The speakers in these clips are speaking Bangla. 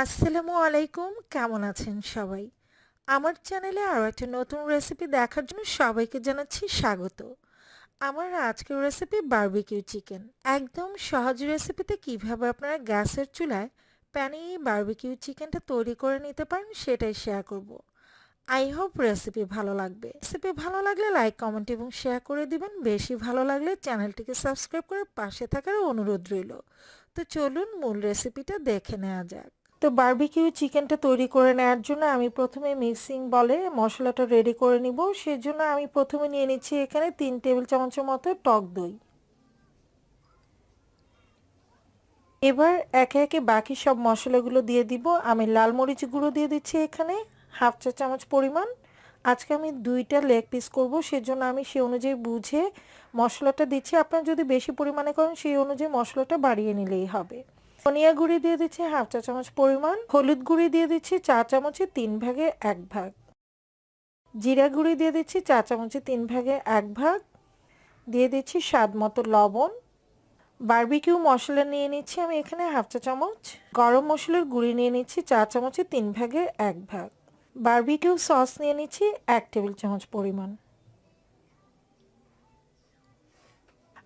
আসসালামু আলাইকুম, কেমন আছেন সবাই? আমার চ্যানেলে আরও একটা নতুন রেসিপি দেখার জন্য সবাইকে জানাচ্ছি স্বাগত। আমার আজকের রেসিপি বার্বিকিউ চিকেন। একদম সহজ রেসিপিতে কীভাবে আপনারা গ্যাসের চুলায় প্যানে বারবিকিউ চিকেনটা তৈরি করে নিতে পারেন সেটাই শেয়ার করব। আই হোপ রেসিপি ভালো লাগবে। রেসিপি ভালো লাগলে লাইক, কমেন্ট এবং শেয়ার করে দিবেন। বেশি ভালো লাগলে চ্যানেলটিকে সাবস্ক্রাইব করে পাশে থাকার অনুরোধ রইল। তো চলুন মূল রেসিপিটা দেখে নেওয়া যাক। তো বারবিকিউ চিকেনটা তৈরি করে নেওয়ার জন্য আমি প্রথমে মিক্সিং বলে মশলাটা রেডি করে নিব। সেজন্য আমি প্রথমে নিয়ে নিচ্ছি এখানে তিন টেবিল চামচের মতো টক দই। এবার একে একে বাকি সব মশলাগুলো দিয়ে দিব। আমি লাল মরিচ গুঁড়ো দিয়ে দিচ্ছি এখানে, হাফ চা চামচ পরিমাণ। আজকে আমি দুইটা লেগ পিস করব, সেজন্য আমি সেই অনুযায়ী বুঝে মশলাটা দিচ্ছি। আপনারা যদি বেশি পরিমাণে করেন, সেই অনুযায়ী মশলাটা বাড়িয়ে নিলেই হবে। ধনিয়া গুঁড়ি দিয়ে দিচ্ছি হাফ চা চামচ পরিমাণ, হলুদ গুঁড়ি দিয়ে দিচ্ছি চা চামচে তিন ভাগে এক ভাগ, জিরা গুঁড়ি দিয়ে দিচ্ছি চা চামচে তিন ভাগে এক ভাগ, দিয়ে দিচ্ছি স্বাদ মতো লবণ। বার্বিকিউ মশলা নিয়ে নিচ্ছি আমি এখানে হাফ চা চামচ, গরম মশলার গুঁড়ি নিয়ে নিচ্ছি চা চামচে তিন ভাগে এক ভাগ। বারবিকিউ সস নিয়ে নিচ্ছি এক টেবিল চামচ পরিমাণ।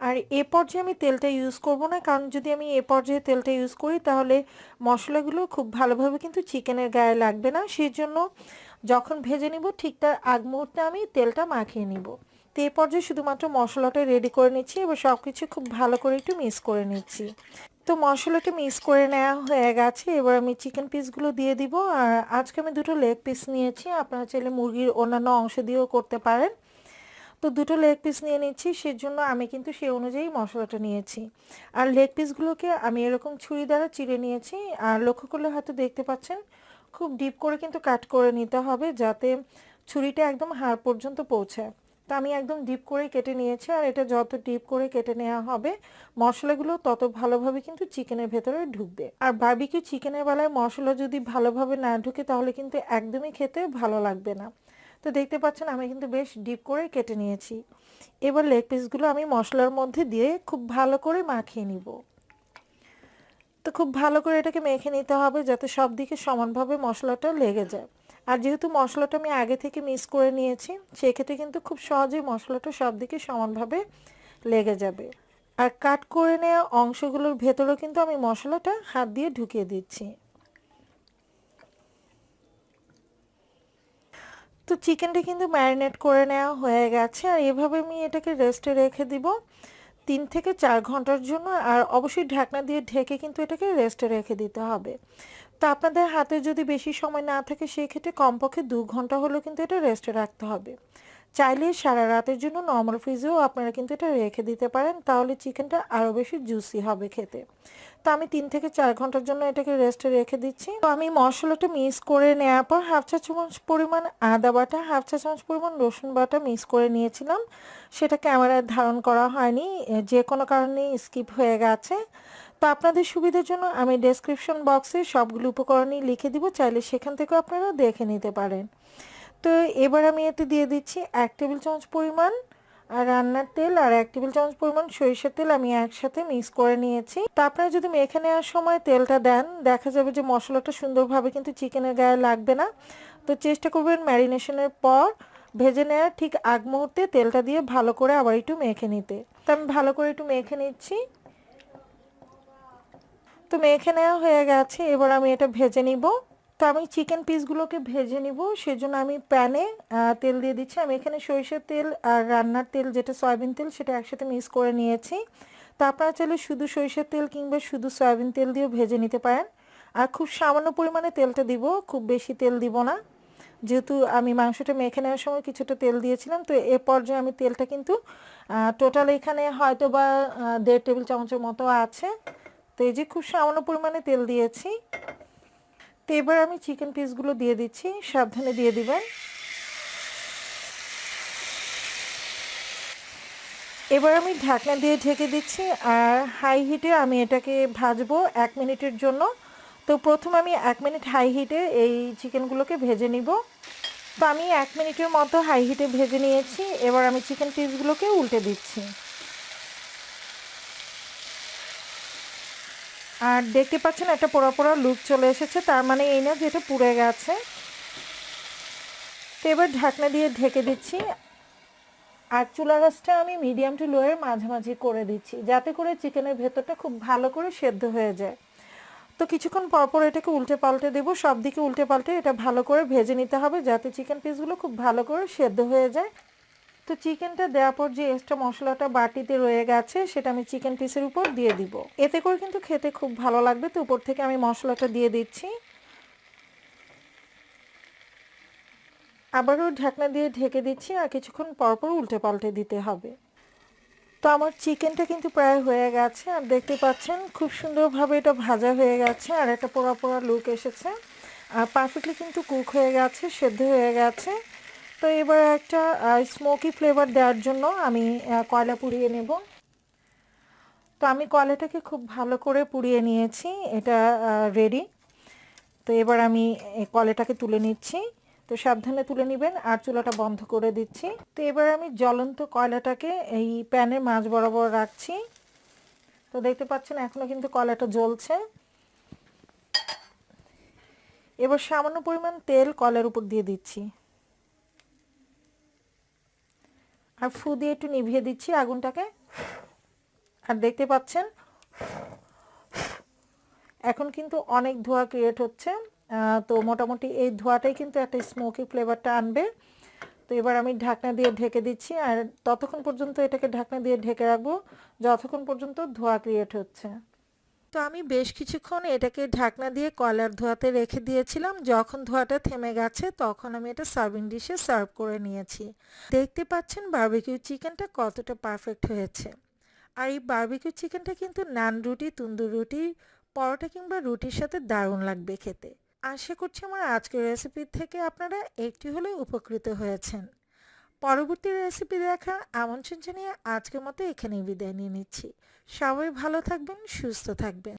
আর এ পর্যায়ে আমি তেলটা ইউজ করব না, কারণ যদি আমি এ পর্যায়ে তেলটা ইউজ করি, তাহলে মশলাগুলো খুব ভালোভাবে কিন্তু চিকেনের গায়ে লাগবে না। সেই জন্য যখন ভেজে নিব, ঠিক তার আগ মুহূর্তে আমি তেলটা মাখিয়ে নিব। তো এ পর্যায়ে শুধুমাত্র মশলাটা রেডি করে নিচ্ছি, এবার সব কিছু খুব ভালো করে একটু মিক্স করে নিচ্ছি। তো মশলাটা মিক্স করে নেওয়া হয়ে গেছে, এবার আমি চিকেন পিসগুলো দিয়ে দিব। আর আজকে আমি দুটো লেগ পিস নিয়েছি, আপনারা চাইলে মুরগির অন্যান্য অংশ দিয়েও করতে পারেন। তো দুটো লেগ পিস নিয়ে নিচ্ছি, সেজন্য আমি কিন্তু সেই অনুযায়ী মশলাটা নিয়েছি। আর লেগ পিসগুলোকে আমি এরকম ছুরি দ্বারা চিড়ে নিয়েছি, আর লক্ষ্য করলে হয়তো দেখতে পাচ্ছেন, খুব ডিপ করে কিন্তু কাট করে নিতে হবে যাতে ছুরিটা একদম হাড় পর্যন্ত পৌঁছায় তো আমি একদম ডিপ করে কেটে নিয়েছি, আর এটা যত ডিপ করে কেটে নেওয়া হবে, মশলাগুলো তত ভালোভাবে কিন্তু চিকেনের ভেতরে ঢুকবে। আর বার্বিকিউ চিকেনের বেলায় মশলা যদি ভালোভাবে না ঢুকে, তাহলে কিন্তু একদমই খেতে ভালো লাগবে না। তো দেখতে পাচ্ছেন আমি কিন্তু বেশ ডিপ করে কেটে নিয়েছি। এবার লেগ পিসগুলো আমি মশলার মধ্যে দিয়ে খুব ভালো করে মাখিয়ে নিব। তো খুব ভালো করে এটাকে মেখে নিতে হবে যাতে সব দিকে সমানভাবে মশলাটা লেগে যায়। আর যেহেতু মশলাটা আমি আগে থেকে মিক্স করে নিয়েছি, সেক্ষেত্রে কিন্তু খুব সহজেই মশলাটা সব দিকে সমানভাবে লেগে যাবে। আর কাট করে নেওয়া অংশগুলোর ভেতরেও কিন্তু আমি মশলাটা হাত দিয়ে ঢুকিয়ে দিচ্ছি। তো চিকেনটা কিন্তু ম্যারিনেট করে নেওয়া হয়ে গেছে, আর এভাবে আমি এটাকে রেস্টে রেখে দিব তিন থেকে চার ঘণ্টার জন্য, আর অবশ্যই ঢাকনা দিয়ে ঢেকে কিন্তু এটাকে রেস্টে রেখে দিতে হবে। তো আপনাদের হাতে যদি বেশি সময় না থাকে সেই ক্ষেত্রে কমপক্ষে দু ঘণ্টা হলেও কিন্তু এটা রেস্টে রাখতে হবে। চাইলে সারা রাতের জন্য নর্মাল ফ্রিজেও আপনারা কিন্তু এটা রেখে দিতে পারেন, তাহলে চিকেনটা আরও বেশি জুসি হবে খেতে। তো আমি তিন থেকে চার ঘণ্টার জন্য এটাকে রেস্টে রেখে দিচ্ছি। তো আমি মশলাটা মিক্স করে নেওয়ার পর হাফ চা চামচ পরিমাণ আদা বাটা, হাফ চা চামচ পরিমাণ রসুন বাটা মিক্স করে নিয়েছিলাম। সেটা ক্যামেরায় ধারণ করা হয়নি যে কোনো কারণে স্কিপ হয়ে গেছে। তো আপনাদের সুবিধার জন্য আমি ডেসক্রিপশন বক্সে সবগুলো উপকরণই লিখে দিব, চাইলে সেখান থেকেও আপনারা দেখে নিতে পারেন। তো এবার আমি এতে দিয়ে দিচ্ছি এক টেবিল চামচ পরিমাণ, আর রান্নার তেল আর এক টেবিল চামচ পরিমাণ সরিষার তেল আমি একসাথে মিক্স করে নিয়েছি। তো আপনারা যদি মেখে নেওয়ার সময় তেলটা দেন, দেখা যাবে যে মশলাটা সুন্দরভাবে কিন্তু চিকেনের গায়ে লাগবে না। তো চেষ্টা করবেন ম্যারিনেশনের পর ভেজে নেওয়ার ঠিক আগ মুহূর্তে তেলটা দিয়ে ভালো করে আবার একটু মেখে নিতে। তো আমি ভালো করে একটু মেখে নিচ্ছি। তো মেখে নেওয়া হয়ে গেছে, এবার আমি এটা ভেজে নিব। তো আমি চিকেন পিসগুলোকে ভেজে নিব, সেজন্য আমি প্যানে তেল দিয়ে দিচ্ছি। আমি এখানে সরিষার তেল আর রান্নার তেল, যেটা সয়াবিন তেল, সেটা একসাথে মিক্স করে নিয়েছি। তো আপনারা চাইলে শুধু সরিষার তেল কিংবা শুধু সয়াবিন তেল দিয়েও ভেজে নিতে পারেন। আর খুব সামান্য পরিমাণে তেলটা দিব, খুব বেশি তেল দিব না। যেহেতু আমি মাংসটা মেখে নেওয়ার সময় কিছুটা তেল দিয়েছিলাম, তো এ পর্যায়ে আমি তেলটা কিন্তু টোটাল এখানে হয়তো বা দেড় টেবিল চামচের মতো আছে। তো এই যে খুব সামান্য পরিমাণে তেল দিয়েছি। তো এবার আমি চিকেন পিসগুলো দিয়ে দিচ্ছি, সাবধানে দিয়ে দিবেন। এবার আমি ঢাকনা দিয়ে ঢেকে দিচ্ছি, আর হাই হিটে আমি এটাকে ভাজবো এক মিনিটের জন্য। তো প্রথম আমি এক মিনিট হাই হিটে এই চিকেনগুলোকে ভেজে নিব। তো আমি এক মিনিটের মতো হাই হিটে ভেজে নিয়েছি, এবার আমি চিকেন পিসগুলোকে উল্টে দিচ্ছি। আর দেখতে পাচ্ছেন একটা পোড়া পোড়া লুক চলে এসেছে, তার মানে এই না যেটা পুড়ে গেছে। তো এবার ঢাকনা দিয়ে ঢেকে দিচ্ছি। আর চুলা গাছটা আমি মিডিয়াম টু লোয়ের মাঝামাঝি করে দিচ্ছি, যাতে করে চিকেনের ভেতরটা খুব ভালো করে সেদ্ধ হয়ে যায়। তো কিছুক্ষণ পরপর এটাকে উল্টে পাল্টে দেবো সব দিকে উল্টে পাল্টে এটা ভালো করে ভেজে নিতে হবে, যাতে চিকেন পিসগুলো খুব ভালো করে সেদ্ধ হয়ে যায়। তো চিকেনটা দেওয়ার পর যে এক্সট্রা মশলাটা বাটিতে রয়ে গেছে, সেটা আমি চিকেন পিসের উপর দিয়ে দিব। এতে করে কিন্তু খেতে খুব ভালো লাগবে। তো উপর থেকে আমি মশলাটা দিয়ে দিচ্ছি। আবারও ঢাকনা দিয়ে ঢেকে দিচ্ছি আর কিছুক্ষণ পরপর উল্টে পাল্টে দিতে হবে। তো আমার চিকেনটা কিন্তু প্রায় হয়ে গেছে আর দেখতে পাচ্ছেন খুব সুন্দরভাবে এটা ভাজা হয়ে গেছে আর একটা পোড়া পোড়া লুক এসেছে। আর পারফেক্টলি কিন্তু কুক হয়ে গেছে, সেদ্ধ হয়ে গেছে। তো এবার একটা স্মোকি ফ্লেভার দেওয়ার জন্য আমি কয়লা পুড়িয়ে নেব। তো আমি কয়লাটাকে খুব ভালো করে পুড়িয়ে নিয়েছি, এটা রেডি তো এবার আমি এই কয়লাটাকে তুলে নিচ্ছি। তো সাবধানে তুলে নেবেন, আর চুলাটা বন্ধ করে দিচ্ছি। তো এবার আমি জ্বলন্ত কয়লাটাকে এই প্যানের মাঝ বরাবর রাখছি। তো দেখতে পাচ্ছেন এখনও কিন্তু কয়লাটা জ্বলছে। এবার সামান্য পরিমাণ তেল কলের উপর দিয়ে দিচ্ছি। আর ফু দিয়ে একটু নিভিয়ে দিচ্ছি আগুনটাকে। আর দেখতে পাচ্ছেন, এখন কিন্তু অনেক ধোঁয়া ক্রিয়েট হচ্ছে। তো মোটামুটি এই ধোঁয়াটাই কিন্তু একটা স্মোকি ফ্লেভারটা আনবে। তো এবার আমি ঢাকনা দিয়ে ঢেকে দিচ্ছি আর ততক্ষণ পর্যন্ত এটাকে ঢাকনা দিয়ে ঢেকে রাখব, যতক্ষণ পর্যন্ত ধোঁয়া ক্রিয়েট হচ্ছে। তো আমি বেশ কিছুক্ষণ এটাকে ঢাকনা দিয়ে কয়লার ধোয়াতে রেখে দিয়েছিলাম। যখন ধোয়াটা থেমে গেছে, তখন আমি এটা সার্ভিং ডিশে সার্ভ করে নিয়েছি। দেখতে পাচ্ছেন বারবিকিউ চিকেনটা কতটা পারফেক্ট হয়েছে। আর এই বার্বিকিউ চিকেনটা কিন্তু নান রুটি, তন্দুর রুটি, পরোটা কিংবা রুটির সাথে দারুণ লাগবে খেতে। আশা করছি আমার আজকের রেসিপি থেকে আপনারা একটি হলেও উপকৃত হয়েছেন। পরবর্তী রেসিপি দেখা, আমন্ত্রণ জানিয়ে আজকের মতো এখানেই বিদায় নিয়ে নিচ্ছি। সবাই ভালো থাকবেন, সুস্থ থাকবেন।